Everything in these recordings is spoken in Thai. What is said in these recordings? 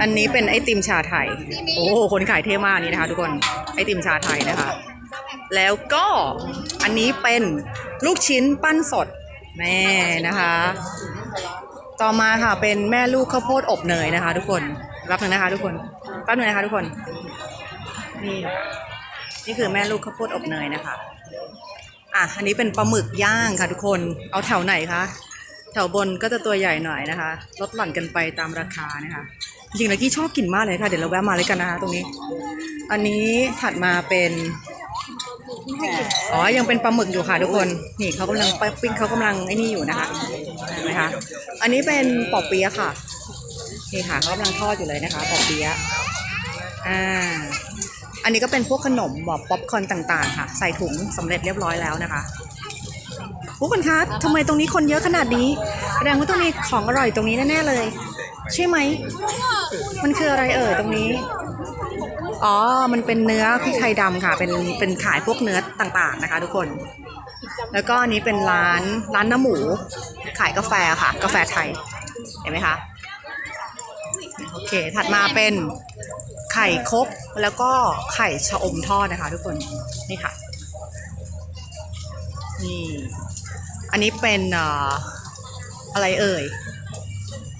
อันนี้เป็นไอติมชาไทย โอ้โหคนขายเท่มากนี่นะคะ ทุกคนไอติมชาไทยนะคะ แล้วก็อันนี้เป็นลูกชิ้นปั้นสดแม่นะคะ ต่อมาค่ะเป็นแม่ลูกข้าวโพดอบเนยนะคะ ทุกคนรับหนึ่งนะคะ ทุกคนแป๊บหนึงนะคะ ทุกคนนี่ค่ะนี่คือแม่ลูกข้าวโพดอบเนยนะคะอะอันนี้เป็นปลาหมึกย่างค่ะ ทุกคนเอาแถวไหนคะแถวบนก็จะตัวใหญ่หน่อยนะคะ ลดหลั่นกันไปตามราคานะคะ จริงๆแล้วกี้ชอบกินมากเลยค่ะ เดี๋ยวเราแวะมาเลยกันนะคะตรงนี้ อันนี้ถัดมาเป็นอ๋อ ยังเป็นปลาหมึกอยู่ค่ะทุกคน นี่เขากำลังปิ้งเขากำลังไอ้นี่อยู่นะคะเห็นไหมคะ อันนี้เป็นปอเปี๊ยะค่ะ นี่ค่ะเขากำลังทอดอยู่เลยนะคะปอเปี๊ยะอ่า อันนี้ก็เป็นพวกขนมแบบป๊อปคอร์นต่าง ๆ ค่ะ ใส่ถุงสำเร็จเรียบร้อยแล้วนะคะผู้คนคะทำไมตรงนี้คนเยอะขนาดนี้ แสดงว่าต้องมีของอร่อยตรงนี้แน่ๆเลย ใช่ไหม มันคืออะไรเอ่ยตรงนี้ อ๋อ มันเป็นเนื้อพริกไทยดำค่ะ เป็นเป็นขายพวกเนื้อต่างๆนะคะ ทุกคน แล้วก็อันนี้เป็นร้านร้านน้ำหมู ขายกาแฟค่ะ กาแฟไทย เห็นไหมคะ โอเค ถัดมาเป็นไข่คกแล้วก็ไข่ชะอมทอดนะคะ ทุกคน นี่ค่ะ นี่ อันนี้เป็นเอ่ออะไรเอ่ย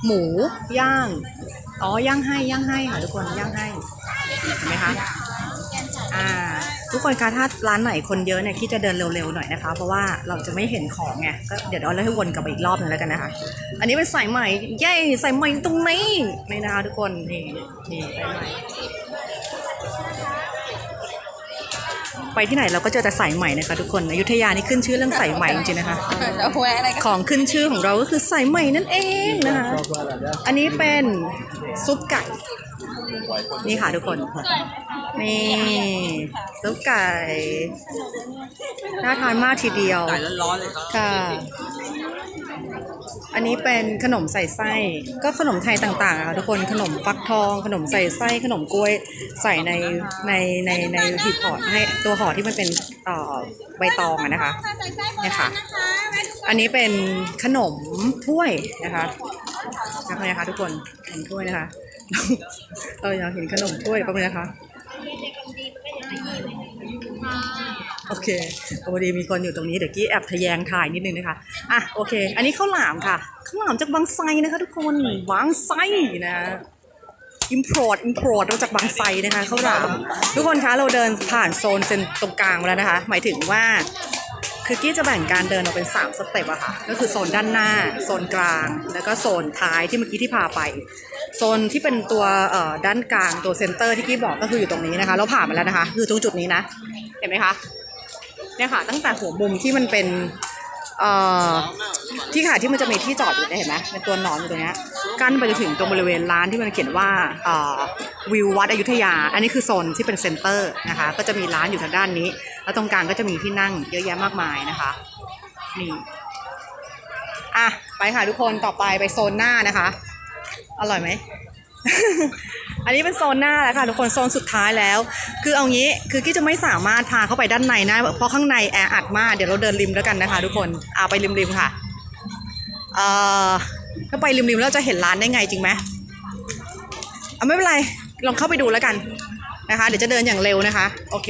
หมูย่าง อ๋อย่างให้ย่างให้ค่ะทุกคนย่างให้เห็นไหมคะอ่าทุกคนคะถ้าร้านไหนคนเยอะเนี่ยคิดจะเดินเร็วๆหน่อยนะคะ เพราะว่าเราจะไม่เห็นของไงก็เดี๋ยวเราให้วนกลับไปอีกรอบหนึงแล้วกันนะคะ อันนี้เป็นสายใหม่เย้สายใหม่ตรงนี้นี่นะคะทุกคนนี่นี่สายใหม่ ไปที่ไหนเราก็เจอแต่สายใหม่นะคะทุกคนอยุธยานี่ขึ้นชื่อเรื่องสายใหม่จริงๆนะคะ จะแหวะอะไรกันของขึ้นชื่อของเราก็คือสายใหม่นั่นเองนะคะ อันนี้เป็นซุปไก่ นี่ค่ะทุกคน นี่ซุปไก่ น่าทานมากทีเดียว ไก่ร้อนๆเลยครับค่ะ อันนี้เป็นขนมใส่ไส้ ก็ขนมไทยต่างๆค่ะทุกคนขนมฟักทอง ขนมใส่ไส้ขนมกล้วยใส่ในในในในหีบห่อให้ตัวห่อที่มันเป็นเอ่อใบตองอะนะคะเนี่ยค่ะ อันนี้เป็นขนมถ้วยนะคะนะคะนะคะทุกคนขนมถ้วยนะคะ เราอยากเห็นขนมถ้วยแป๊บนึงนะคะ โอเคพอดีมีคนอยู่ตรงนี้เดี๋ยวกี้แอบทะแยงถ่ายนิดนึงนะคะอะโอเค อันนี้ข้าวหลามค่ะข้าวหลามจากบางไทรนะคะ ทุกคนบางไทรนะอิมพอร์ตอิมพอร์ตมาจากบางไทรนะคะข้าวหลามทุกคนคะเราเดินผ่านโซนเซนตรงกลางมาแล้วนะคะ หมายถึงว่าคือกี้จะแบ่งการเดินออกเป็น 3 สเต็ปอะค่ะ ก็คือโซนด้านหน้า โซนกลาง แล้วก็โซนท้ายที่เมื่อกี้ที่พาไป โซนที่เป็นตัวเอ่อด้านกลางตัวเซนเตอร์ที่กี้บอกก็คืออยู่ตรงนี้นะคะ เราผ่านมาแล้วนะคะ คือตรงจุดนี้นะ เห็นไหมคะ เนี่ยค่ะตั้งแต่หัวมุมที่มันเป็นเอ่อที่ค่ะที่มันจะมีที่จอดอยู่เนี่ยเห็นไหมเป็นตัวหนอนอยู่ตรงเนี้ยกั้นไปจนถึงตรงบริเวณร้านที่มันเขียนว่าเอ่อวิววัดอยุธยา อันนี้คือโซนที่เป็นเซ็นเตอร์นะคะ ก็จะมีร้านอยู่ทางด้านนี้ แล้วตรงกลางก็จะมีที่นั่งเยอะแยะมากมายนะคะนี่อะไปค่ะทุกคนต่อไปไปโซนหน้านะคะ อร่อยไหม อันนี้เป็นโซนหน้าแล้วค่ะทุกคนโซนสุดท้ายแล้ว คือเอางี้คือกี้จะไม่สามารถพาเข้าไปด้านในนะเพราะข้างในแออัดมากเดี๋ยวเราเดินริมแล้วกันนะคะ ทุกคนเอาไปริมๆค่ะเอ่อถ้าไปริมๆแล้วจะเห็นร้านได้ไงจริงไหมเอาไม่เป็นไรลองเข้าไปดูแล้วกันนะคะ เดี๋ยวจะเดินอย่างเร็วนะคะ โอเค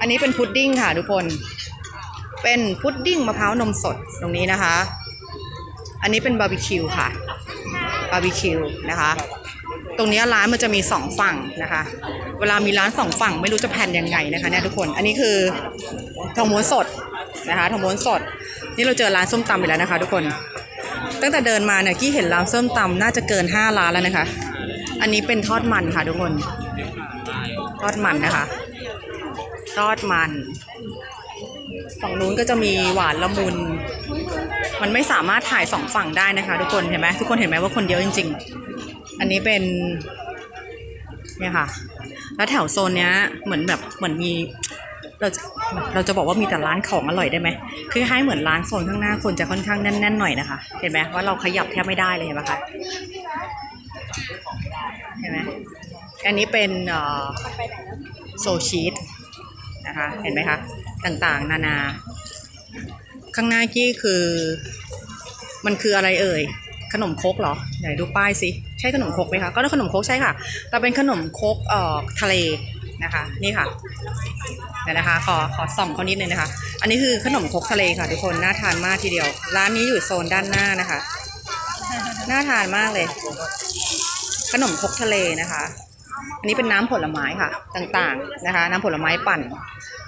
อันนี้เป็นพุดดิ้งค่ะทุกคน เป็นพุดดิ้งมะพร้าวนมสดตรงนี้นะคะ อันนี้เป็นบาร์บีคิวค่ะบาร์บีคิวนะคะ ตรงนี้ร้านมันจะมีสองฝั่งนะคะ เวลามีร้านสองฝั่งไม่รู้จะแพนยังไงนะคะเนี่ยทุกคน อันนี้คือทองม้วนสดนะคะทองม้วนสด นี่เราเจอร้านส้มตำไปแล้วนะคะ ทุกคน ตั้งแต่เดินมาเนี่ยกี้เห็นร้านส้มตำน่าจะเกินห้าร้านแล้วนะคะ อันนี้เป็นทอดมันค่ะ ทุกคน ทอดมันนะคะ ทอดมันฝั่งนู้นก็จะมีหวานละมุน มันไม่สามารถถ่ายสองฝั่งได้นะคะ ทุกคนเห็นไหมทุกคนเห็นไหมว่าคนเยอะจริง ๆ อันนี้เป็น เนี่ยค่ะ แล้วแถวโซนเนี้ยเหมือนแบบเหมือนมีเราจะเราจะบอกว่ามีแต่ร้านของอร่อยได้ไหมคือคล้ายๆเหมือนร้านโซนข้างหน้าคนจะค่อนข้างแน่นๆหน่อยนะคะ เห็นไหมว่าเราขยับแทบไม่ได้เลยเห็นไหมคะเห็นไหมอันนี้เป็นโซชีสนะคะ เห็นไหมคะ ต่างๆ นานา ข้างหน้ากี้คือ มันคืออะไรเอ่ย ขนมครกเหรอไหนดูป้ายสิใช่ขนมครกไหมคะก็ขนมครกใช่ค่ะ แต่เป็นขนมครกเอ่อทะเลนะคะนี่ค่ะเดี๋ยวนะคะขอขอส่องเขานิดนึงนะคะ อันนี้คือขนมครกทะเลค่ะทุกคนน่าทานมากทีเดียว ร้านนี้อยู่โซนด้านหน้านะคะน่าทานมากเลย ขนมครกทะเลนะคะ อันนี้เป็นน้ำผลไม้ค่ะ ต่างๆนะคะ น้ำผลไม้ปั่น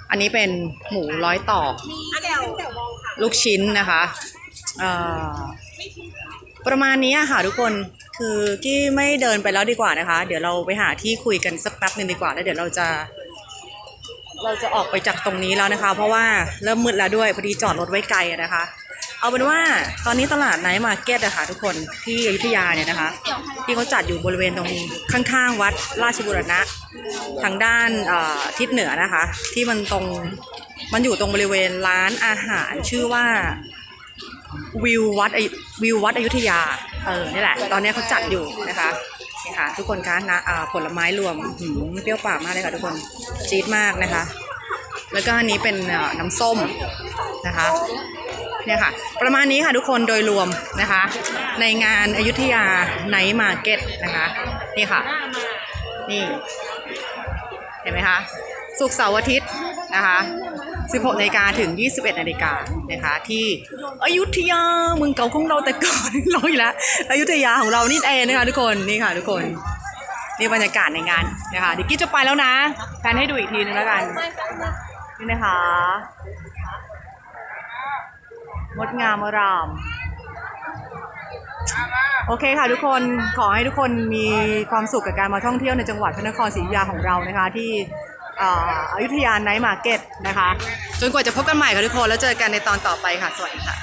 อันนี้เป็นหมูร้อยต่อลูกชิ้นนะคะ เอ่อ ประมาณนี้ค่ะทุกคนคือกี้ไม่เดินไปแล้วดีกว่านะคะ เดี๋ยวเราไปหาที่คุยกันสักแป๊บหนึ่งดีกว่าแล้วเดี๋ยวเราจะ เราจะออกไปจากตรงนี้แล้วนะคะ เพราะว่าเริ่มมืดแล้วด้วยพอดีจอดรถไว้ไกลนะคะ เอาเป็นว่าตอนนี้ตลาดไนท์มาร์เก็ตอะคะทุกคนที่อยุธยาเนี่ยนะคะ ที่เขาจัดอยู่บริเวณตรงข้างๆ วัดราชบุรณะทางด้านทิศเหนือนะคะ ที่มันตรงมันอยู่ตรงบริเวณร้านอาหารชื่อว่า วิววัดวิววัดอยุธยา เออ นี่แหละ ตอนนี้เขาจัดอยู่นะคะนี่ค่ะ ทุกคนคะนะผลไม้รวมหืมเปรี้ยวปากมากเลยค่ะทุกคน จี๊ดมากนะคะ แล้วก็อันนี้เป็นน้ำส้มนะคะ เนี่ยค่ะ ประมาณนี้ค่ะทุกคนโดยรวมนะคะ ในงานอยุธยาไนท์มาร์เก็ตนะคะ นี่ค่ะ นี่ เห็นไหมคะ สุกร์เสาร์อาทิตย์นะคะ 16นาฬิกาถึง 21นาฬิกานะคะที่ อยุธยาเมืองเก่าของเราแต่ก่อนเราอีกแล้วอยุธยาของเรานี่เองนะคะทุกคนนี่ค่ะทุกคนนี่บรรยากาศในงานนะคะเดี๋ยวกี้จะไปแล้วนะแพนให้ดูอีกทีนึงแล้วกันนี่นะคะงดงามอราม โอเคค่ะทุกคนขอให้ทุกคนมีความสุขกับการมาท่องเที่ยวในจังหวัดพระนครศรีอยุธยาของเรานะคะ ที่อาอยุธยาไนท์มาร์เก็ต นะคะ จนกว่าจะพบกันใหม่ค่ะทุกคน แล้วเจอกันในตอนต่อไปค่ะ สวัสดีค่ะ